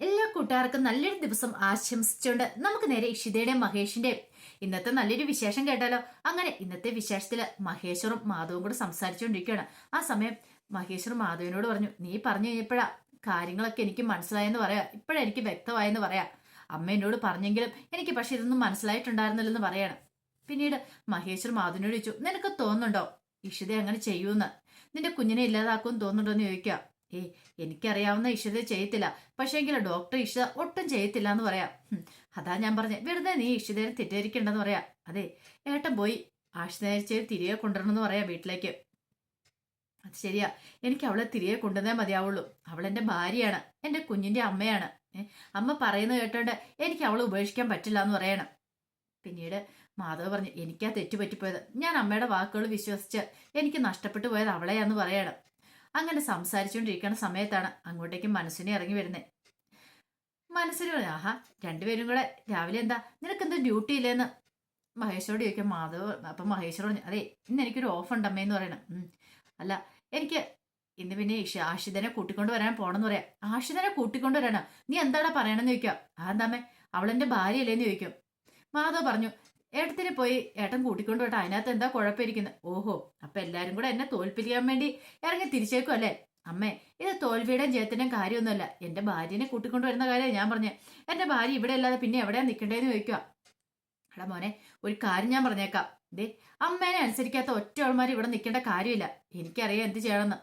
എല്ലാ കൂട്ടുകാർക്കും നല്ലൊരു ദിവസം ആശംസിച്ചുകൊണ്ട് നമുക്ക് നേരെ ഇഷിതയുടെയും മഹേഷിന്റെയും ഇന്നത്തെ നല്ലൊരു വിശേഷം കേട്ടാലോ? അങ്ങനെ ഇന്നത്തെ വിശേഷത്തിൽ മഹേശ്വറും മാധവും കൂടെ സംസാരിച്ചുകൊണ്ടിരിക്കുകയാണ്. ആ സമയം മഹേശ്വർ മാധവിനോട് പറഞ്ഞു നീ പറഞ്ഞു കഴിഞ്ഞപ്പോഴാ കാര്യങ്ങളൊക്കെ എനിക്ക് മനസ്സിലായെന്ന് പറയാ. ഇപ്പോഴാ എനിക്ക് വ്യക്തമായെന്ന് പറയാ. അമ്മ എന്നോട് പറഞ്ഞെങ്കിലും എനിക്ക് പക്ഷെ ഇതൊന്നും മനസ്സിലായിട്ടുണ്ടായിരുന്നില്ലെന്ന് പറയാണ്. പിന്നീട് മഹേശ്വർ മാധവിനോട് ചോദിച്ചു നിനക്ക് തോന്നുന്നുണ്ടോ? ഇഷിത അങ്ങനെ ചെയ്യൂന്ന് നിന്റെ കുഞ്ഞിനെ ഇല്ലാതാക്കുമെന്ന് തോന്നുന്നുണ്ടോ എന്ന് ചോദിക്കുക. ഏ എനിക്കറിയാവുന്ന ഇഷിത ചെയ്യത്തില്ല. പക്ഷേങ്കിൽ ഡോക്ടർ ഇഷിത ഒട്ടും ചെയ്യത്തില്ല എന്ന് പറയാം. അതാ ഞാൻ പറഞ്ഞത് വെറുതെ നീ ഇഷിതയെ തെറ്റിദ്ധരിക്കണ്ടെന്ന് പറയാം. അതെ ഏട്ടൻ പോയി ആശുപത്രി തിരികെ കൊണ്ടുവരണമെന്ന് പറയാം വീട്ടിലേക്ക്. അത് ശരിയാ. എനിക്ക് അവളെ തിരികെ കൊണ്ടുവന്നേ മതിയാവുള്ളൂ. അവൾ എന്റെ ഭാര്യയാണ്. എന്റെ കുഞ്ഞിന്റെ അമ്മയാണ്. അമ്മ പറയുന്നത് കേട്ടോണ്ട് എനിക്ക് അവളെ ഉപേക്ഷിക്കാൻ പറ്റില്ല എന്ന് പറയണം. പിന്നീട് മാധവ് പറഞ്ഞു എനിക്കാ തെറ്റുപറ്റിപ്പോയത്. ഞാൻ അമ്മയുടെ വാക്കുകൾ വിശ്വസിച്ച് എനിക്ക് നഷ്ടപ്പെട്ടു പോയത് അവളെയാന്ന് പറയണം. അങ്ങനെ സംസാരിച്ചുകൊണ്ടിരിക്കുന്ന സമയത്താണ് അങ്ങോട്ടേക്ക് മനസ്സിനെ ഇറങ്ങി വരുന്നത് മനസ്സിന് പറഞ്ഞു ആഹാ രണ്ടുപേരും കൂടെ രാവിലെ എന്താ? നിനക്ക് നിനക്കെന്താ ഡ്യൂട്ടി ഇല്ലേന്ന്? മഹേഷോട് ചോദിക്കാം മാധവ് അപ്പം മഹേഷോട് പറഞ്ഞു അതെ ഇന്ന് എനിക്കൊരു ഓഫ് ഉണ്ട് അമ്മയെന്ന് പറയണം. അല്ല എനിക്ക് ഇന്ന് പിന്നെ ആഷിതനെ കൂട്ടിക്കൊണ്ട് വരാൻ പോണെന്ന് പറയാം. ആഷിതനെ കൂട്ടിക്കൊണ്ട് വരാനോ? നീ എന്താടാ പറയണമെന്ന് ചോദിക്കാം? ആ എന്താമ്മേ അവളെന്റെ ഭാര്യയല്ലേന്ന് ചോദിക്കും. മാധവ് പറഞ്ഞു ഏട്ടത്തിന് പോയി ഏട്ടൻ കൂട്ടിക്കൊണ്ട് പോട്ടെ അതിനകത്ത് എന്താ കുഴപ്പമിരിക്കുന്നത് ഓഹോ അപ്പൊ എല്ലാരും കൂടെ എന്നെ തോൽപ്പിക്കാൻ വേണ്ടി ഇറങ്ങി തിരിച്ചേക്കും അല്ലേ? അമ്മേ ഇത് തോൽവിയുടെയും ജയത്തിന്റെയും കാര്യമൊന്നുമല്ല. എന്റെ ഭാര്യനെ കൂട്ടിക്കൊണ്ട് വരുന്ന കാര്യം ഞാൻ പറഞ്ഞേ. എന്റെ ഭാര്യ ഇവിടെ അല്ലാതെ പിന്നെ എവിടെയാ നിൽക്കണ്ടേന്ന് ചോദിക്കുക എടാ മോനെ ഒരു കാര്യം ഞാൻ പറഞ്ഞേക്കാം. ദേ അമ്മേനെ അനുസരിക്കാത്ത ഒറ്റ ആൾമാർ ഇവിടെ നിൽക്കേണ്ട കാര്യമില്ല. എനിക്കറിയാം എന്ത് ചെയ്യണമെന്ന്.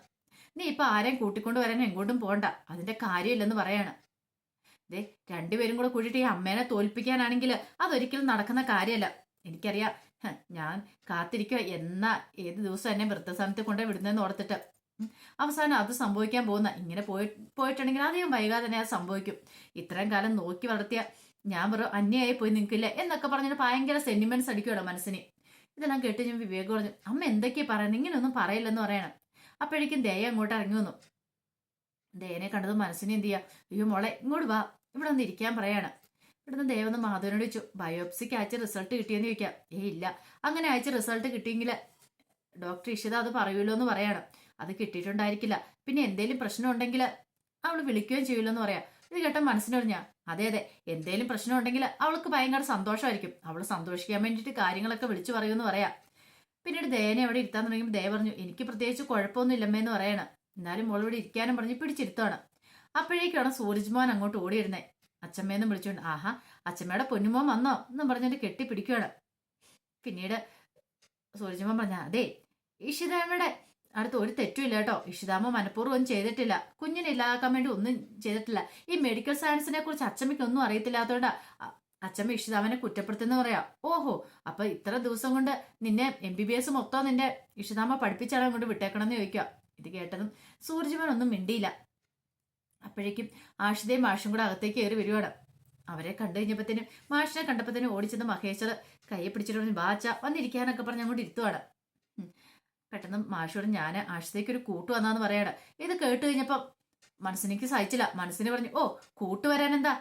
നീ ഇപ്പൊ ആരെയും കൂട്ടിക്കൊണ്ട് വരാൻ എങ്ങോട്ടും പോണ്ട. അതിന്റെ കാര്യമില്ലെന്ന് പറയാണ്. ദേ രണ്ടുപേരും കൂടെ കൂടിയിട്ട് ഈ അമ്മേനെ തോൽപ്പിക്കാനാണെങ്കിൽ അതൊരിക്കലും നടക്കുന്ന കാര്യമല്ല എനിക്കറിയാം. ഞാൻ കാത്തിരിക്കുക എന്നാ ഏത് ദിവസം എന്നെ വൃദ്ധസ്ഥാനത്ത് കൊണ്ടേ വിടുന്നതെന്ന് ഓർത്തിട്ട്. അവസാനം അത് സംഭവിക്കാൻ പോകുന്ന ഇങ്ങനെ പോയി പോയിട്ടുണ്ടെങ്കിൽ അധികം വൈകാതെ തന്നെ അത് സംഭവിക്കും. ഇത്രയും കാലം നോക്കി വളർത്തിയ ഞാൻ വെറും അന്യായി പോയി നിൽക്കില്ല എന്നൊക്കെ പറഞ്ഞിട്ട് ഭയങ്കര സെന്റിമെന്റ്സ് അടിക്കുവാണ് മനസ്സിന്. ഇതെല്ലാം കേട്ട് ഞാൻ വിവേക് പറഞ്ഞു അമ്മ എന്തൊക്കെയാ പറയുന്നത് ഇങ്ങനെയൊന്നും പറയില്ലെന്ന് പറയണം. അപ്പോഴേക്കും ദയ അങ്ങോട്ട് ഇറങ്ങി വന്നു. ദയനെ കണ്ടത് മനസ്സിനെ എന്ത് ചെയ്യാ? അയ്യോ മോളെ ഇങ്ങോട്ട് വാ. ഇവിടെ ഒന്ന് ഇരിക്കാൻ പറയാണ്. ഇവിടുന്ന് ദേവന്ന് മാധവനോട് ചോദിച്ചു ബയോപ്സിക്ക് അയച്ച റിസൾട്ട് കിട്ടിയെന്ന് ചോദിക്കാം. ഏ ഇല്ല. അങ്ങനെ അയച്ച റിസൾട്ട് കിട്ടിയെങ്കിൽ ഡോക്ടർ ഇഷിത അത് പറയുമല്ലോ എന്ന് പറയാണ്. അത് കിട്ടിയിട്ടുണ്ടായിരിക്കില്ല. പിന്നെ എന്തേലും പ്രശ്നം ഉണ്ടെങ്കിൽ അവൾ വിളിക്കുകയും ചെയ്യുമല്ലോ എന്ന് പറയാം. ഇത് കേട്ട മനസ്സിനറിഞ്ഞ അതെ അതെ. എന്തേലും പ്രശ്നം ഉണ്ടെങ്കിൽ അവൾക്ക് ഭയങ്കര സന്തോഷമായിരിക്കും. അവൾ സന്തോഷിക്കാൻ വേണ്ടിയിട്ട് കാര്യങ്ങളൊക്കെ വിളിച്ചു പറയുമെന്ന് പറയാം. പിന്നീട് ദേനെ അവിടെ ഇരുത്താൻ തുടങ്ങിയപ്പോൾ ദയ പറഞ്ഞു എനിക്ക് പ്രത്യേകിച്ച് കുഴപ്പമൊന്നും ഇല്ലമ്മേന്ന് പറയണം. എന്നാലും മോളിവിടെ ഇരിക്കാനും പറഞ്ഞ് പിടിച്ചിരുത്താണ് അപ്പോഴേക്കാണ് സൂരജ്മോൻ അങ്ങോട്ട് ഓടിയിരുന്നേ. അച്ഛമ്മേന്ന് വിളിച്ചുകൊണ്ട് ആഹാ അച്ഛമ്മയുടെ പൊന്നുമോൻ വന്നോ? എന്നും പറഞ്ഞിട്ട് കെട്ടിപ്പിടിക്കുകയാണ് പിന്നീട് സൂരജ്മോൻ പറഞ്ഞ അതെ ഇഷിതാമ്മയുടെ അടുത്ത് ഒരു തെറ്റുമില്ല കേട്ടോ. ഇഷിതാമ്മ മനഃപൂർവം ഒന്നും ചെയ്തിട്ടില്ല. കുഞ്ഞിനെ ഇല്ലാതാക്കാൻ വേണ്ടി ഒന്നും ചെയ്തിട്ടില്ല. ഈ മെഡിക്കൽ സയൻസിനെ കുറിച്ച് അച്ഛമ്മയ്ക്ക് ഒന്നും അറിയത്തില്ലാത്തതുകൊണ്ട് അച്ഛമ്മ ഇഷിതാമനെ കുറ്റപ്പെടുത്തുന്ന പറയാ. ഓഹോ അപ്പൊ ഇത്ര ദിവസം കൊണ്ട് നിന്നെ എം ബി ബി എസ് മൊത്തം നിന്റെ ഇഷിതാമ പഠിപ്പിച്ചാണ് അങ്ങോട്ട് വിട്ടേക്കണമെന്ന് ചോദിക്കുക ഇത് കേട്ടതും സൂരജ്മാൻ ഒന്നും മിണ്ടിയില്ല. അപ്പോഴേക്കും ആഷിതയും മാഷും കൂടെ അകത്തേക്ക് കയറി വരുവാണ്. അവരെ കണ്ടു കഴിഞ്ഞപ്പോഴത്തേനും മാഷിനെ കണ്ടപ്പോഴത്തേനും ഓടിച്ചെന്ന് മഹേശ്വർ കൈയെ പിടിച്ചിട്ട് പറഞ്ഞു ബാച്ച വന്നിരിക്കാനൊക്കെ പറഞ്ഞ് അങ്ങോട്ട് ഇരുത്തുവാണ്. പെട്ടെന്ന് മാഷോട് ഞാൻ ആഷിതയ്ക്ക് ഒരു കൂട്ട് വന്നാന്ന് പറയാണ്. ഇത് കേട്ട് കഴിഞ്ഞപ്പം മനസ്സിനെനിക്ക് സഹിച്ചില്ല. മനസ്സിന് പറഞ്ഞു ഓ കൂട്ട് വരാൻ എന്താ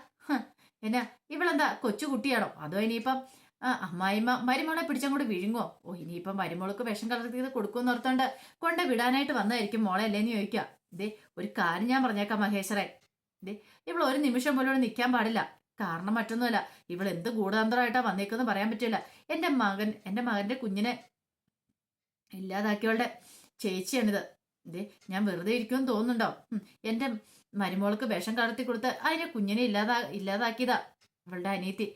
എന്നാ ഇവളെന്താ കൊച്ചു കുട്ടിയാണോ അതോ ഇനിയിപ്പം അമ്മായിമ്മ മരുമോളെ പിടിച്ചങ്ങോട്ട് വിഴുങ്ങോ ഓ ഇനിയിപ്പം മരുമോൾക്ക് വിഷം കലർത്തിയത് കൊടുക്കുമെന്ന് ഓർത്തോണ്ട് കൊണ്ട് വിടാനായിട്ട് വന്നതായിരിക്കും മോളെ അല്ലേന്ന് ചോദിക്കുക ഇതേ ഒരു കാര്യം ഞാൻ പറഞ്ഞേക്കാം മഹേശ്വരെ. ദേ ഇവൾ ഒരു നിമിഷം പോലും ഇവിടെ നിൽക്കാൻ പാടില്ല. കാരണം മറ്റൊന്നുമല്ല ഇവൾ എന്ത് ഗൂഢതന്ത്രമായിട്ടാ വന്നേക്കെന്ന് പറയാൻ പറ്റില്ല. എന്റെ മകൻ എന്റെ മകന്റെ കുഞ്ഞിനെ ഇല്ലാതാക്കിയവളുടെ ചേച്ചിയാണിത്. ദേ ഞാൻ വെറുതെ ഇരിക്കുമെന്ന് തോന്നുന്നുണ്ടോ? എന്റെ മരുമോൾക്ക് വിഷം കടത്തി കൊടുത്ത് അതിനെ കുഞ്ഞിനെ ഇല്ലാതാ ഇല്ലാതാക്കിയതാ ഇവളുടെ അനിയത്തി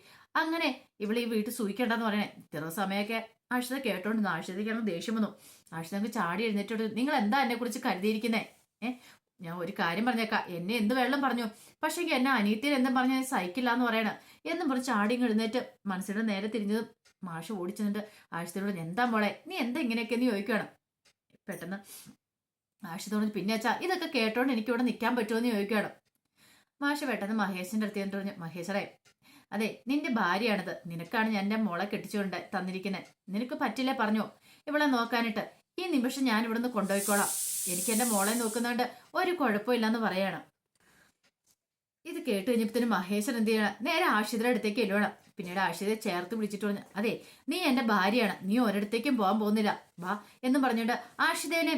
അങ്ങനെ ഇവൾ ഈ വീട്ടിൽ സൂയിക്കണ്ടെന്ന് പറയണേ. ഇത്ര സമയമൊക്കെ ആഷിത കേട്ടോണ്ട് ആഷിതയ്ക്കാണ് ദേഷ്യം വന്നു. ആഷിതക്ക് ചാടി എഴുന്നേറ്റോട് നിങ്ങൾ എന്താ എന്നെ കുറിച്ച് കരുതിയിരിക്കുന്നേ? ഏ ഞാൻ ഒരു കാര്യം പറഞ്ഞേക്കാം. എന്നെ എന്ത് വെള്ളം പറഞ്ഞു? പക്ഷേ എന്നെ അനിയത്തിയിൽ എന്തും പറഞ്ഞ സഹിക്കില്ല എന്ന് പറയണ. എന്നും പറഞ്ഞ് ചാടി ഇങ്ങ് എഴുന്നേറ്റ് മനസ്സിന്റെ നേരെ തിരിഞ്ഞതും മാഷ് ഓടിച്ചെന്നിട്ട് ആഷിതയോട് എന്താ മോളെ? നീ എന്താ ഇങ്ങനെയൊക്കെ എന്ന് ചോദിക്കണം പെട്ടെന്ന് ആഴ്ചത്തോട് പിന്നെ അച്ഛാ ഇതൊക്കെ കേട്ടോണ്ട് എനിക്ക് ഇവിടെ നിൽക്കാൻ പറ്റുമോ എന്ന് ചോദിക്കണം മാഷ് പെട്ടെന്ന് മഹേഷിന്റെ അടുത്ത് എന്നിട്ട് പറഞ്ഞു മഹേശ്വറേ അതെ നിന്റെ ഭാര്യയാണിത്. നിനക്കാണ് ഞാൻ എന്റെ മോളെ കെട്ടിച്ചുകൊണ്ട് തന്നിരിക്കുന്നത് നിനക്ക് പറ്റില്ലേ പറഞ്ഞോ? ഇവളെ നോക്കാനിട്ട് ഈ നിമിഷം ഞാൻ ഇവിടുന്ന് കൊണ്ടുപോയിക്കോളാം. എനിക്ക് എന്റെ മോളെ നോക്കുന്നതുകൊണ്ട് ഒരു കുഴപ്പമില്ലെന്ന് പറയണം. ഇത് കേട്ട് കഴിഞ്ഞപ്പോഴത്തേനും മഹേശ്വരൻ എന്ത് ചെയ്യണം? നേരെ ആഷിതയുടെ അടുത്തേക്ക് എല്ലുവേണം പിന്നീട് ആഷിതയെ ചേർത്ത് പിടിച്ചിട്ട് പറഞ്ഞു അതെ നീ എന്റെ ഭാര്യയാണ്. നീ ഒരിടത്തേക്കും പോകാൻ പോകുന്നില്ല. വാ എന്നും പറഞ്ഞുകൊണ്ട് ആഷിതേനെ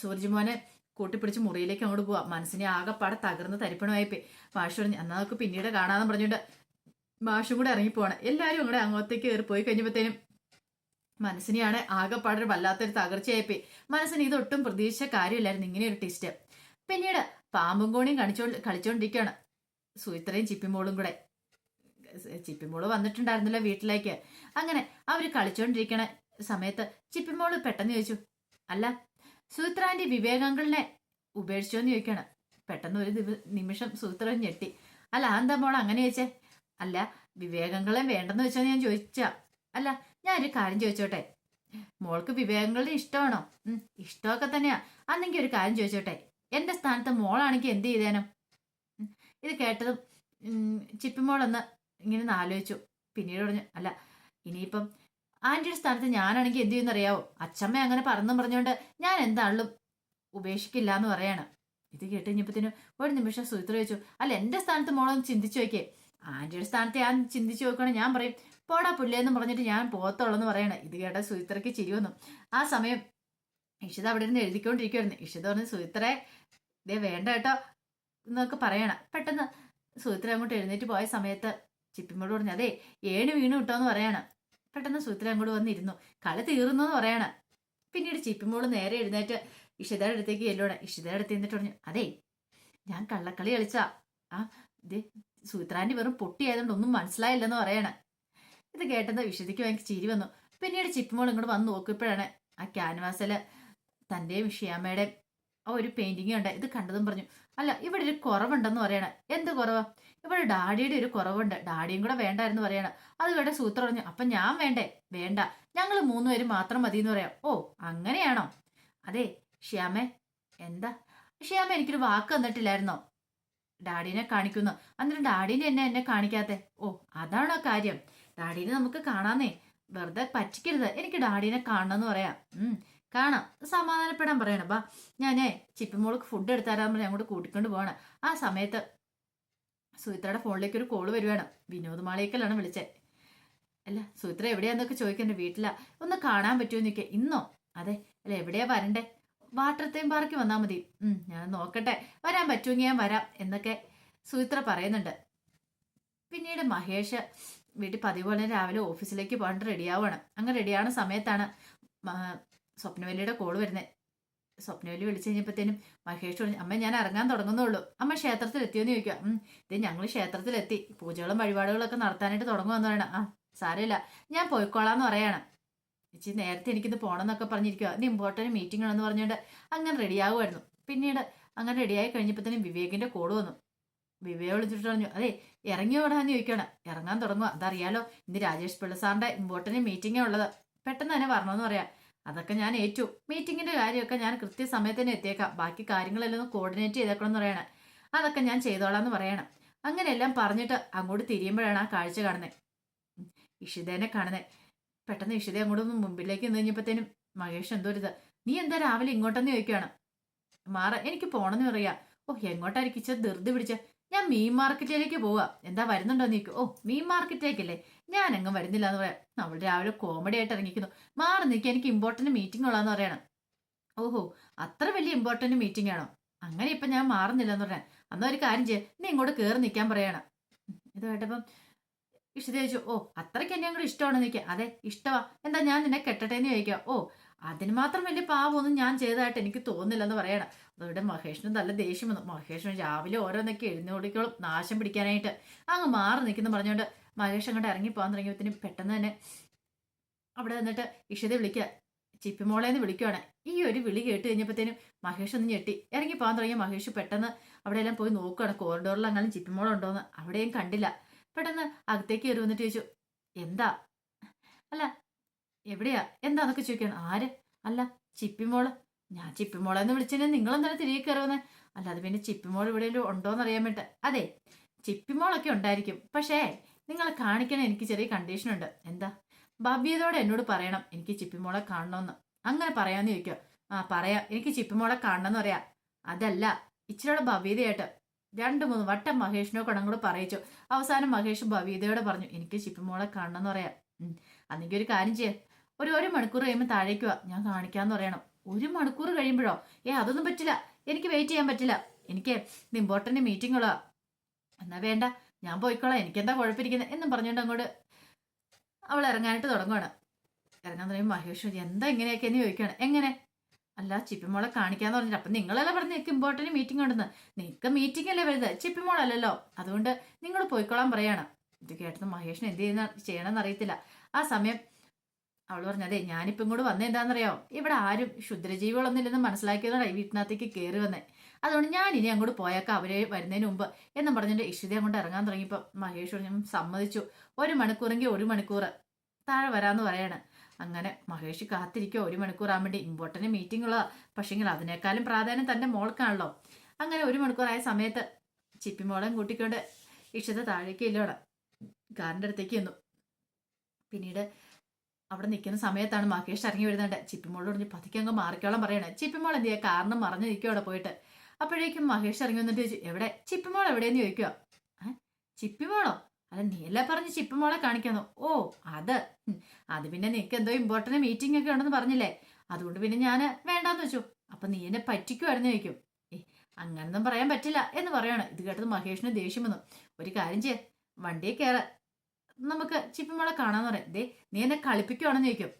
സൂരജ്മോനെ കൂട്ടിപ്പിടിച്ച് മുറിയിലേക്ക് അങ്ങോട്ട് പോവാ. മനസ്സിനെ ആകെപ്പാടെ തകർന്ന് തരിപ്പണമായിപ്പോയി. മാഷ് പറഞ്ഞു എന്നാൽ നമുക്ക് പിന്നീട് കാണാന്ന് പറഞ്ഞുകൊണ്ട് മാഷും കൂടെ ഇറങ്ങിപ്പോവാണ് എല്ലാവരും കൂടെ അങ്ങോട്ടേക്ക് കയറി പോയി കഴിഞ്ഞപ്പോഴത്തേനും മനസ്സിനെയാണ് ആകെപ്പാടെ ഒരു വല്ലാത്തൊരു തകർച്ചയായിപ്പോയി. മനസ്സിന് ഇതൊട്ടും പ്രതീക്ഷിച്ച കാര്യമില്ലായിരുന്നു ഇങ്ങനെ ഒരു ടിസ്റ്റ് പിന്നീട് പാമ്പും കോണിയും കണിച്ചോ കളിച്ചോണ്ടിരിക്കുകയാണ്. സുയിത്രയും ചിപ്പിമോളും കൂടെ. ചിപ്പിമോൾ വന്നിട്ടുണ്ടായിരുന്നല്ലോ വീട്ടിലേക്ക്. അങ്ങനെ അവർ കളിച്ചോണ്ടിരിക്കണ സമയത്ത് ചിപ്പിമോൾ പെട്ടെന്ന് ചോദിച്ചു അല്ല സുമിത്രാന്റെ വിവേകങ്ങളിനെ ഉപേക്ഷിച്ചോന്ന് ചോദിക്കാണ്. പെട്ടെന്ന് ഒരു നിമിഷം സൂത്ര ഞെട്ടി. അല്ല എന്താ മോൾ അങ്ങനെ ചോദിച്ചേ? അല്ല വിവേകങ്ങളെ വേണ്ടെന്ന് വെച്ചാൽ ഞാൻ ചോദിച്ചാ. അല്ല ഞാൻ ഒരു കാര്യം ചോദിച്ചോട്ടെ? മോൾക്ക് വിവേകങ്ങളുടെ ഇഷ്ടമാണോ? ഇഷ്ടമൊക്കെ തന്നെയാ. അന്നെങ്കിൽ ഒരു കാര്യം ചോദിച്ചോട്ടെ? എന്റെ സ്ഥാനത്ത് മോളാണെങ്കിൽ എന്ത് ചെയ്തേനും? ഇത് കേട്ടതും ചിപ്പിമോളൊന്ന് ഇങ്ങനെ ആലോചിച്ചു പിന്നീട് പറഞ്ഞു അല്ല ഇനിയിപ്പം ആന്റിയുടെ സ്ഥാനത്ത് ഞാനാണെങ്കിൽ എന്ത് ചെയ്യുന്നറിയാവോ അച്ഛമ്മ അങ്ങനെ പറഞ്ഞു പറഞ്ഞുകൊണ്ട് ഞാൻ എന്താണെങ്കിലും ഉപേക്ഷിക്കില്ല എന്ന് പറയാണ്. ഇത് കേട്ട് കഴിഞ്ഞപ്പത്തിന് ഒരു നിമിഷം സുഹിത്ര ചോദിച്ചു അല്ല എന്റെ സ്ഥാനത്ത് മോളൊന്ന് ചിന്തിച്ചു നോക്കിയേ. ആന്റിയുടെ സ്ഥാനത്ത് ഞാൻ ചിന്തിച്ചു നോക്കുകയാണെങ്കിൽ ഞാൻ പറയും പോടാ പുല്ലേന്ന് പറഞ്ഞിട്ട് ഞാൻ പോകത്തുള്ളൂ പറയണ. ഇത് കേട്ട സുചിത്രയ്ക്ക് ചിരി വന്നു. ആ സമയം ഇഷിത അവിടെ നിന്ന് എഴുതിക്കൊണ്ടിരിക്കുവായിരുന്നു. ഇഷിത പറഞ്ഞു സുചിത്രേ ഇതേ വേണ്ട കേട്ടോ എന്നൊക്കെ പറയണ. പെട്ടെന്ന് സുഹിത്ര അങ്ങോട്ട് എഴുന്നേറ്റ് പോയ സമയത്ത് ചിപ്പിമ്മോട് പറഞ്ഞു അതെ ഏണ് വീണു കിട്ടോന്ന് പറയണം. പെട്ടെന്ന് സുഹിത്ര അങ്ങോട്ട് വന്നിരുന്നു. കളി തീർന്നു എന്ന് പറയണം. പിന്നീട് ചിപ്പിമ്മോട് നേരെ എഴുന്നേറ്റ് ഇഷിതയുടെ അടുത്തേക്ക് ചെല്ലുവാണ്. ഇഷിതയുടെ അടുത്ത് എന്നിട്ട് പറഞ്ഞു അതെ ഞാൻ കള്ളക്കളി കളിച്ചാ. ആ ഇത് സുഹിത്രാന്റെ വെറും പൊട്ടിയായതുകൊണ്ട് ഒന്നും മനസ്സിലായില്ലെന്ന് പറയണ. ഇത് കേട്ടത് വിശുദ്ധിക്ക് ഭയങ്കര ചിരി വന്നു. പിന്നീട് ചിപ്പിമോൾ ഇങ്ങോട്ട് വന്ന് നോക്കിയപ്പോഴാണ് ആ ക്യാൻവാസിൽ തന്റെയും ഷിയാമ്മയുടെയും ആ ഒരു പെയിന്റിംഗ് ഉണ്ട് ഇത് കണ്ടതും പറഞ്ഞു അല്ല ഇവിടെ ഒരു കുറവുണ്ടെന്ന് പറയണേ. എന്ത് കുറവാ? ഇവിടെ ഡാഡിയുടെ ഒരു കുറവുണ്ട്. ഡാഡിയും കൂടെ വേണ്ട എന്ന് പറയണം. അത് ഇവിടെ സൂത്രം പറഞ്ഞു. അപ്പൊ ഞാൻ വേണ്ടേ? വേണ്ട. ഞങ്ങൾ മൂന്നുപേരും മാത്രം മതി എന്ന് പറയാം. ഓ അങ്ങനെയാണോ? അതെ ഷ്യാമേ എന്താ? ഷ്യാമ എനിക്കൊരു വാക്ക് തന്നിട്ടില്ലായിരുന്നോ? ഡാഡീനെ കാണിക്കുന്നു അന്നേരം ഡാഡീനെ എന്നെ എന്നെ കാണിക്കാത്തെ? ഓ അതാണോ കാര്യം? ഡാഡീനെ നമുക്ക് കാണാന്നേ. വെറുതെ പറ്റിക്കരുത്. എനിക്ക് ഡാഡീനെ കാണണമെന്ന് പറയാം. കാണാം. സമാധാനപ്പെടാൻ പറയണം. ബാ ഞാനേ ചിപ്പിമോൾക്ക് ഫുഡ് എടുത്താരാൻ പറഞ്ഞ് അങ്ങോട്ട് കൂട്ടിക്കൊണ്ട് പോകണം ആ സമയത്ത് സുഹിത്രയുടെ ഫോണിലേക്ക് ഒരു കോൾ വരുവാണ്. വിനോദ് മാളിയേക്കല്ലാണ് വിളിച്ചത് അല്ല സുഹിത്ര എവിടെയാന്നൊക്കെ ചോദിക്കണ്ടേ വീട്ടില. ഒന്ന് കാണാൻ പറ്റുമോ എന്നൊക്കെ. ഇന്നോ? അതെ. അല്ല എവിടെയാ വരണ്ടേ? വാട്ടർ തീം പാർക്കിൽ വന്നാൽ മതി. ഞാൻ നോക്കട്ടെ. വരാൻ പറ്റുമെങ്കിൽ ഞാൻ വരാം എന്നൊക്കെ സുഹിത്ര പറയുന്നുണ്ട്. പിന്നീട് മഹേഷ് വീട്ടിൽ പതിവ് പോലെ രാവിലെ ഓഫീസിലേക്ക് പോകാണ്ട് റെഡിയാവുകയാണ് അങ്ങനെ റെഡിയാവുന്ന സമയത്താണ് സ്വപ്നവല്ലിയുടെ കോൾ വരുന്നത് സ്വപ്നവല്ലി വിളിച്ചു കഴിഞ്ഞപ്പോഴത്തേനും മഹേഷ് പറഞ്ഞു അമ്മ ഞാൻ ഇറങ്ങാൻ തുടങ്ങുന്നുള്ളൂ. അമ്മ ക്ഷേത്രത്തിൽ എത്തിയോന്ന് ചോദിക്കുക ഇത് ഞങ്ങൾ ക്ഷേത്രത്തിലെത്തി. പൂജകളും വഴിപാടുകളൊക്കെ നടത്താനായിട്ട് തുടങ്ങുമെന്ന് പറയണം. ആ സാരമില്ല. ഞാൻ പോയിക്കോളാന്ന് പറയണം. ചേച്ചി നേരത്തെ എനിക്കിത് പോകണം എന്നൊക്കെ പറഞ്ഞിരിക്കുക ഇത് ഇമ്പോർട്ടന്റ് മീറ്റിംഗ് ആണെന്ന് പറഞ്ഞുകൊണ്ട് അങ്ങനെ റെഡിയാകുമായിരുന്നു പിന്നീട് അങ്ങനെ റെഡിയായി കഴിഞ്ഞപ്പോഴത്തേനും വിവേകിന്റെ കോൾ വന്നു. വിവേക് വിളിച്ചിട്ട് പറഞ്ഞു അതെ ഇറങ്ങി വേണമെന്ന് ചോദിക്കണം ഇറങ്ങാൻ തുടങ്ങുക അതറിയാലോ ഇന്ന് രാജേഷ് പിള്ള സാറിന്റെ ഇമ്പോർട്ടന്റ് മീറ്റിംഗേ ഉള്ളത്. പെട്ടെന്ന് തന്നെ വരണമെന്ന് പറയാം. അതൊക്കെ ഞാൻ ഏറ്റു. മീറ്റിങ്ങിന്റെ കാര്യമൊക്കെ ഞാൻ കൃത്യസമയത്ത് തന്നെ എത്തിയേക്കാം. ബാക്കി കാര്യങ്ങളെല്ലാം കോർഡിനേറ്റ് ചെയ്തേക്കണം എന്ന് പറയണം. അതൊക്കെ ഞാൻ ചെയ്തോളാം എന്ന് പറയണം. അങ്ങനെയെല്ലാം പറഞ്ഞിട്ട് അങ്ങോട്ട് തിരിയുമ്പോഴാണ് ആ കാഴ്ച കാണുന്നത് ഇഷിതേനെ കാണുന്നത് പെട്ടെന്ന് ഇഷിത അങ്ങോട്ട് ഒന്ന് മുമ്പിലേക്ക് നിന്ന് കഴിഞ്ഞപ്പോഴത്തേനും മഹേഷ് എന്തോ ഇത്? നീ എന്താ രാവിലെ ഇങ്ങോട്ടെന്ന് ചോദിക്കുകയാണ്? മാറ എനിക്ക് പോണെന്ന് പറയാ. ഓ എങ്ങോട്ടായിരിക്കും ഇച്ച ധൃതി പിടിച്ച? ഞാൻ മീൻ മാർക്കറ്റിലേക്ക് പോവാ. എന്താ വരുന്നുണ്ടോ നീക്ക്? ഓ മീൻ മാർക്കറ്റിലേക്കല്ലേ. ഞാൻ അങ്ങ് വരുന്നില്ല എന്ന് പറയാം. നമ്മൾ രാവിലെ കോമഡി ആയിട്ട് ഇറങ്ങിക്കുന്നു മാറി നിൽക്കുക എനിക്ക് ഇമ്പോർട്ടന്റ് മീറ്റിംഗ് ഉള്ളതെന്ന് പറയണം. ഓഹോ അത്ര വലിയ ഇമ്പോർട്ടന്റ് മീറ്റിംഗ് ആണോ? അങ്ങനെ ഇപ്പൊ ഞാൻ മാറുന്നില്ല എന്ന് പറയാം. അന്നാ ഒരു കാര്യം ചെയ്യാം നീ ഇങ്ങോട്ട് കയറി നിൽക്കാൻ പറയണം. ഇത് കേട്ടപ്പം ഇഷിത ചോദിച്ചു ഓ അത്രയ്ക്ക് എന്നെ അങ്ങോട്ട് ഇഷ്ടമാണ് നിൽക്കുക അതെ ഇഷ്ടമാ എന്താ ഞാൻ നിന്നെ കെട്ടട്ടെ എന്ന് ചോദിക്കാം ഓ അതിന് മാത്രം വലിയ പാവമൊന്നും ഞാൻ ചെയ്തതായിട്ട് എനിക്ക് തോന്നുന്നില്ലെന്ന് പറയണം. അതോടെ മഹേഷിന് നല്ല ദേഷ്യം വന്നു. മഹേഷിന് രാവിലെ ഓരോന്നൊക്കെ എഴുന്നോടിക്കോളും നാശം പിടിക്കാനായിട്ട്. അങ്ങ് മാറി നിൽക്കുന്നു പറഞ്ഞുകൊണ്ട് മഹേഷ് അങ്ങോട്ട് ഇറങ്ങി പോകാൻ തുടങ്ങിയപ്പോഴത്തേനും പെട്ടെന്ന് തന്നെ അവിടെ നിന്നിട്ട് ഇഷിത വിളിക്കുക. ചിപ്പിമോളേന്ന് വിളിക്കുവാണ്. ഈ ഒരു വിളി കേട്ട് കഴിഞ്ഞപ്പോഴത്തേനും മഹേഷ് ഒന്ന് ഞെട്ടി. ഇറങ്ങി പോകാൻ തുടങ്ങിയ മഹേഷ് പെട്ടെന്ന് അവിടെ എല്ലാം പോയി നോക്കുകയാണ് കോറിഡോറിൽ അങ്ങനെ ചിപ്പിമോളുണ്ടോന്ന് അവിടെയും കണ്ടില്ല. പെട്ടെന്ന് അകത്തേക്ക് കയറി വന്നിട്ട് ചോദിച്ചു എന്താ? അല്ല എവിടെയാ? എന്താന്നൊക്കെ ചോദിക്കണം ആര്? അല്ല ചിപ്പിമോൾ. ഞാൻ ചിപ്പിമോളെന്ന് വിളിച്ചതിന് നിങ്ങളെന്താണ് തിരികെ കയറുന്നത് അല്ല അത് പിന്നെ ചിപ്പിമോൾ ഇവിടെ ഉണ്ടോന്ന് അറിയാൻ വേണ്ട. അതെ ചിപ്പിമോളൊക്കെ ഉണ്ടായിരിക്കും. പക്ഷേ നിങ്ങളെ കാണിക്കണ എനിക്ക് ചെറിയ കണ്ടീഷൻ ഉണ്ട്. എന്താ? ഭവ്യതയോടെ എന്നോട് പറയണം എനിക്ക് ചിപ്പിമോളെ കാണണമെന്ന് അങ്ങനെ പറയാമെന്ന് ചോദിക്കുക ആ പറയാം. എനിക്ക് ചിപ്പിമോളെ കാണണമെന്ന് പറയാം. അതല്ല ഇച്ചിരിയുടെ ഭവ്യതയായിട്ട്. രണ്ട് മൂന്ന് വട്ടം മഹേഷിനോ കൊടം പറയിച്ചു. അവസാനം മഹേഷ് ഭവ്യതയോടെ പറഞ്ഞു എനിക്ക് ചിപ്പിമോളെ കാണണമെന്ന് പറയാം. അന്നെങ്കിൽ ഒരു കാര്യം ചെയ്യാം. ഒരു ഒരു മണിക്കൂർ കഴിയുമ്പോൾ താഴേക്ക് വാ. ഞാൻ കാണിക്കാന്ന് പറയണം. ഒരു മണിക്കൂർ കഴിയുമ്പോഴോ? ഏ അതൊന്നും പറ്റില്ല. എനിക്ക് വെയിറ്റ് ചെയ്യാൻ പറ്റില്ല. എനിക്ക് ഇത് ഇമ്പോർട്ടന്റ് മീറ്റിങ്ങുള്ളതാ എന്നാ വേണ്ട. ഞാൻ പോയിക്കോളാം. എനിക്കെന്താ കുഴപ്പമിരിക്കുന്നത് എന്നും പറഞ്ഞുകൊണ്ട് അങ്ങോട്ട് അവൾ ഇറങ്ങാനായിട്ട് തുടങ്ങുകയാണ് ഇറങ്ങാൻ തുടങ്ങി മഹേഷ് എന്താ ഇങ്ങനെയൊക്കെ? എന്ന് ചോദിക്കുകയാണ് എങ്ങനെ? അല്ല ചിപ്പിമോളെ കാണിക്കാന്ന് പറഞ്ഞിട്ട്. അപ്പം നിങ്ങളല്ലേ പറഞ്ഞ് നിങ്ങൾക്ക് ഇമ്പോർട്ടന്റ് മീറ്റിംഗ് ഉണ്ടെന്ന്. നിങ്ങൾക്ക് മീറ്റിംഗ് അല്ലേ വലുത്? ചിപ്പിമോളല്ലല്ലോ. അതുകൊണ്ട് നിങ്ങൾ പോയിക്കോളാൻ പറയാണ്. ഇത് കേട്ടത് മഹേഷിന് എന്ത് ചെയ്യുന്ന ചെയ്യണമെന്ന് അറിയത്തില്ല. ആ സമയം അവൾ പറഞ്ഞു അതെ ഞാനിപ്പം ഇങ്ങോട്ട് വന്നെന്താണെന്നറിയോ ഇവിടെ ആരും ക്ഷുദ്രജീവികളൊന്നും ഇല്ലെന്ന് മനസ്സിലാക്കിയതാണ് വീട്ടിനകത്തേക്ക് കയറി വന്നേ. അതുകൊണ്ട് ഞാൻ ഇനി അങ്ങോട്ട് പോയേക്കാം അവരെ വരുന്നതിന് മുമ്പ് എന്നും പറഞ്ഞിട്ട് ഇഷിത അങ്ങോട്ട് ഇറങ്ങാൻ തുടങ്ങിയപ്പോൾ മഹേഷ് ഞാൻ സമ്മതിച്ചു. ഒരു മണിക്കൂറെങ്കിൽ ഒരു മണിക്കൂർ താഴെ വരാമെന്ന് പറയാണ്. അങ്ങനെ മഹേഷ് കാത്തിരിക്കുക ഒരു മണിക്കൂറാൻ വേണ്ടി. ഇമ്പോർട്ടന്റ് മീറ്റിംഗ് ഉള്ള പക്ഷേങ്കിൽ അതിനേക്കാളും പ്രാധാന്യം തന്റെ മോൾക്കാണല്ലോ. അങ്ങനെ ഒരു മണിക്കൂറായ സമയത്ത് ചിപ്പിമോളെയും കൂട്ടിക്കൊണ്ട് ഇഷിത താഴേക്ക് ഇല്ലോടെ കാറിന്റെ അടുത്തേക്ക് ചെന്നു. പിന്നീട് അവിടെ നിൽക്കുന്ന സമയത്താണ് മഹേഷ് ഇറങ്ങി വരുന്നുണ്ട് ചിപ്പിമോളോട് പറഞ്ഞ് പതുക്കെ അങ്ങ് മാറിക്കോളം പറയണേ. ചിപ്പിമോൾ എന്ത് ചെയ്യുക കാരണം മറഞ്ഞു നിൽക്കുക അവിടെ പോയിട്ട്. അപ്പോഴേക്കും മഹേഷ് ഇറങ്ങി വന്നിട്ട് ചോദിച്ചു എവിടെ? ചിപ്പിമോൾ എവിടെയെന്ന് ചോദിക്കുക ചിപ്പിമോളോ? അല്ല നീയല്ലേ പറഞ്ഞ് ചിപ്പിമോളെ കാണിക്കാന്നു? ഓ അത്. അത് പിന്നെ നിനക്ക് എന്തോ ഇമ്പോർട്ടന്റ് മീറ്റിംഗ് ഒക്കെ ഉണ്ടെന്ന് പറഞ്ഞില്ലേ? അതുകൊണ്ട് പിന്നെ ഞാൻ വേണ്ടാന്ന് വെച്ചു. അപ്പൊ നീ എന്നെ പറ്റിക്കുമായിരുന്നു ചോദിക്കും. ഏ അങ്ങനൊന്നും പറയാൻ പറ്റില്ല എന്ന് പറയാണ്. ഇത് കേട്ടത് മഹേഷിന് ദേഷ്യം വന്നു. ഒരു കാര്യം ചെയ്യ. വണ്ടിയെ കയറ. നമുക്ക് ചിപ്പിമോളെ കാണാന്ന് പറയാം. ദേ നീ എന്നെ കളിപ്പിക്കുവാണെന്ന് ചോദിക്കും.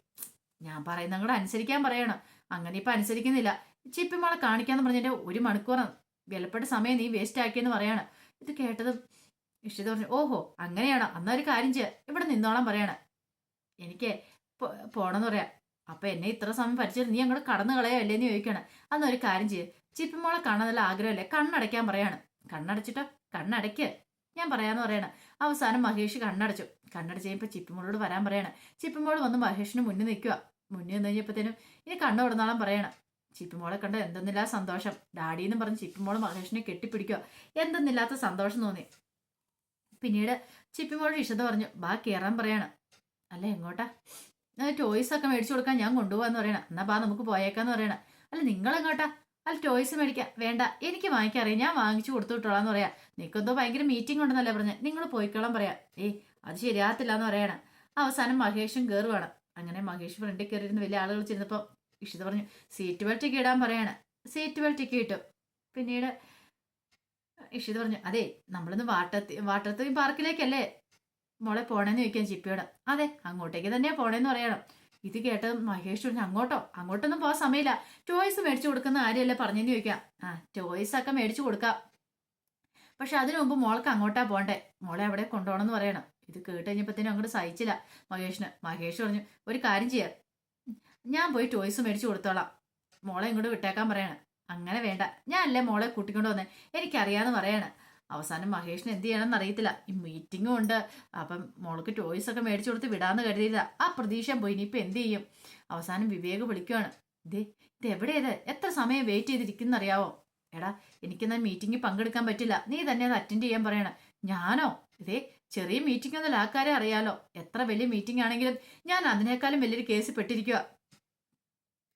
ഞാൻ പറയുന്ന കൂടെ അനുസരിക്കാൻ പറയണം. അങ്ങനെ ഇപ്പൊ അനുസരിക്കുന്നില്ല. ചിപ്പിമോളെ കാണിക്കാന്ന് പറഞ്ഞിട്ട് ഒരു മണിക്കൂർ വിലപ്പെട്ട സമയം നീ വേസ്റ്റ് ആക്കിയെന്ന് പറയാണ്. ഇത് കേട്ടത് ഇഷിത പറഞ്ഞു ഓഹോ അങ്ങനെയാണോ? അന്നാ ഒരു കാര്യം ചെയ്യാം. ഇവിടെ നിന്നോളാൻ പറയാണ്. എനിക്ക് പോണെന്ന് പറയാം. അപ്പൊ എന്നെ ഇത്ര സമയം പരിചയം നീ അങ്ങോട്ട് കടന്നു കളയോ എന്ന് ചോദിക്കണം. അന്ന് ഒരു കാര്യം ചെയ്യ്. ചിപ്പിമോളെ കാണാൻ നല്ല ആഗ്രഹമല്ലേ? കണ്ണടയ്ക്കാൻ പറയാണ്. കണ്ണടച്ചിട്ടോ? കണ്ണടയ്ക്ക്. ഞാൻ പറയാന്ന് പറയണം. അവസാനം മഹേഷ് കണ്ണടച്ചു. കണ്ണടച്ച് കഴിയുമ്പോൾ ചിപ്പിമോളോട് വരാൻ പറയണം. ചിപ്പിമോൾ വന്ന് മഹേഷിന് മുന്നിൽ നിൽക്കുക മുന്നിൽ നിന്ന് കഴിഞ്ഞപ്പോഴത്തേനും ഇനി കണ്ണു ഉടനാളം പറയണം. ചിപ്പിമോളെ കണ്ട എന്തെന്നില്ല സന്തോഷം. ഡാഡി എന്ന് പറഞ്ഞ് ചിപ്പിമോൾ മഹേഷിനെ കെട്ടിപ്പിടിക്കുക എന്തെന്നില്ലാത്ത സന്തോഷം തോന്നി. പിന്നീട് ചിപ്പിമോൾ ഇഷ്ടത പറഞ്ഞു ബാ കയറാൻ പറയണം. അല്ല എങ്ങോട്ടാ? ടോയ്സ് ഒക്കെ മേടിച്ചു കൊടുക്കാൻ ഞാൻ കൊണ്ടുപോകാന്ന് പറയണം. എന്നാ ബാ നമുക്ക് പോയേക്കാന്ന് പറയണം. അല്ല നിങ്ങൾ എങ്ങോട്ടാ അല്ല ടോയ്സ് മേടിക്കാം. വേണ്ട. എനിക്ക് വാങ്ങിക്കാറിയാം. ഞാൻ വാങ്ങിച്ചു കൊടുത്തു വിട്ടോളാന്ന് പറയാം. നിൽക്കുന്നതോ ഭയങ്കര മീറ്റിംഗ് ഉണ്ടെന്നല്ലേ പറഞ്ഞ. നിങ്ങൾ പോയിക്കോളാൻ പറയാം. ഏയ് അത് ശരിയാകത്തില്ല എന്ന് പറയണം. അവസാനം മഹേഷും കയറുവാണ് അങ്ങനെ മഹേഷ് ഫ്രണ്ടിൽ കയറിയിരുന്ന വലിയ ആളുകൾ ചെന്നപ്പോൾ ഇഷിത പറഞ്ഞു സീറ്റ് ബെൽറ്റ് ഒക്കെ ഇടാൻ പറയാണ്. സീറ്റ് ബെൽറ്റ് ഒക്കെ ഇട്ടു. പിന്നീട് ഇഷിത പറഞ്ഞു അതെ നമ്മളിന്ന് വാട്ടത്തി വാട്ടത്തി പാർക്കിലേക്കല്ലേ മോളെ പോണേന്ന് ചോദിക്കാൻ ചിപ്പിയോട് അതെ അങ്ങോട്ടേക്ക് തന്നെയാ പോണേന്ന് പറയണം. ഇത് കേട്ട് മഹേഷ് പറഞ്ഞു അങ്ങോട്ടോ? അങ്ങോട്ടൊന്നും പോകാൻ സമയമില്ല. ടോയ്സ് മേടിച്ചു കൊടുക്കുന്ന ആരെയല്ലേ പറഞ്ഞെന്ന് ചോദിക്കാം ആ ടോയ്സ് ഒക്കെ മേടിച്ചു കൊടുക്കാം. പക്ഷെ അതിനു മുമ്പ് മോൾക്ക് അങ്ങോട്ടാ പോണ്ടേ? മോളെ അവിടെ കൊണ്ടുപോകണമെന്ന് പറയണം. ഇത് കേട്ട് കഴിഞ്ഞപ്പത്തേനും അങ്ങോട്ട് സഹിച്ചില്ല മഹേഷിന്. മഹേഷ് പറഞ്ഞു ഒരു കാര്യം ചെയ്യാം. ഞാൻ പോയി ടോയ്സ് മേടിച്ചു കൊടുത്തോളാം. മോളെ ഇങ്ങോട്ട് വിട്ടേക്കാൻ പറയണം. അങ്ങനെ വേണ്ട. ഞാൻ അല്ലേ മോളെ കൂട്ടിക്കൊണ്ട് വന്നേ? എനിക്കറിയാന്ന് പറയാണ്. അവസാനം മഹേഷിന് എന്ത് ചെയ്യണമെന്ന് അറിയത്തില്ല. ഈ മീറ്റിങ്ങും ഉണ്ട്. അപ്പം മോൾക്ക് ടോയ്സ് ഒക്കെ മേടിച്ചു കൊടുത്ത് വിടാന്ന് കരുതിയില്ല ആ പ്രതീക്ഷ പോയി. ഇനിയിപ്പോൾ എന്ത് ചെയ്യും? അവസാനം വിവേക് വിളിക്കുവാണ്. ഇതേ ഇത് എവിടെയത് എത്ര സമയം വെയിറ്റ് ചെയ്തിരിക്കുന്ന അറിയാവോ എടാ എനിക്കെന്നാൽ മീറ്റിംഗിൽ പങ്കെടുക്കാൻ പറ്റില്ല. നീ തന്നെ അത് അറ്റൻഡ് ചെയ്യാൻ പറയണം. ഞാനോ? ഇതേ ചെറിയ മീറ്റിംഗ് ഒന്നും ആൾക്കാരെ അറിയാലോ. എത്ര വലിയ മീറ്റിംഗ് ആണെങ്കിലും ഞാൻ അതിനേക്കാളും വലിയൊരു കേസ് പെട്ടിരിക്കുക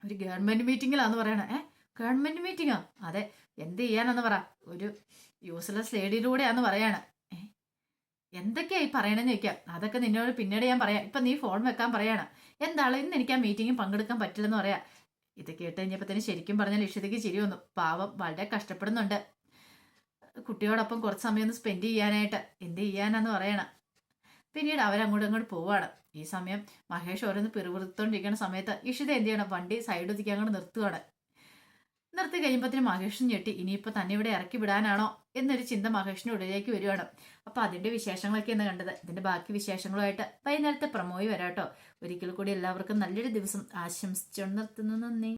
ഒരു ഗവൺമെന്റ് മീറ്റിംഗിലാന്ന് പറയണേ. ഏഹ് ഗവൺമെന്റ് മീറ്റിംഗോ അതെ. എന്ത് ചെയ്യാനെന്ന് പറ. ഒരു യൂസ്ലെസ് ലേഡിയിലൂടെയാന്ന് പറയാണ്. എന്തൊക്കെയായി പറയണമെന്ന് ചോദിക്കാം. അതൊക്കെ നിന്നോട് പിന്നീട് ഞാൻ പറയാം. ഇപ്പം നീ ഫോൺ വെക്കാൻ പറയാണ്. എന്താണ് ഇന്ന് എനിക്ക് ആ മീറ്റിംഗിൽ പങ്കെടുക്കാൻ പറ്റില്ലെന്ന് പറയാം. ഇത് കേട്ട് തന്നെ ശരിക്കും പറഞ്ഞാൽ ഇഷ്ടതയ്ക്ക് ചിരി വന്നു. പാവം വളരെ കഷ്ടപ്പെടുന്നുണ്ട്. കുട്ടിയോടൊപ്പം കുറച്ച് സമയം ഒന്ന് സ്പെൻഡ് ചെയ്യാനായിട്ട് എന്ത് ചെയ്യാനാന്ന് പറയണം. പിന്നീട് അവരങ്ങോട്ടും അങ്ങോട്ട് പോവാണ്. ഈ സമയം മഹേഷ് ഓരോന്ന് പിറുപിറുത്തോണ്ടിരിക്കുന്ന സമയത്ത് ഇഷിത എന്ത് ചെയ്യണം? വണ്ടി സൈഡ് ഒതുക്കി അങ്ങോട്ട് നിർത്തുവാണ്. നിർത്തി കഴിയുമ്പോഴത്തേനും മഹേഷും ഞെട്ടി. ഇനിയിപ്പോൾ തന്നെ ഇവിടെ ഇറക്കി വിടാനാണോ എന്നൊരു ചിന്ത മഹേഷിന്റെ ഉള്ളിലേക്ക് വരുവാണ്. അപ്പോൾ അതിന്റെ വിശേഷങ്ങളൊക്കെ എന്ന് കണ്ടത്. ഇതിന്റെ ബാക്കി വിശേഷങ്ങളുമായിട്ട് വൈകുന്നേരത്തെ പ്രമോയി വരാട്ടോ. ഒരിക്കൽ കൂടി എല്ലാവർക്കും നല്ലൊരു ദിവസം ആശംസിച്ചുകൊണ്ട് നിർത്തുന്നു. നന്ദി.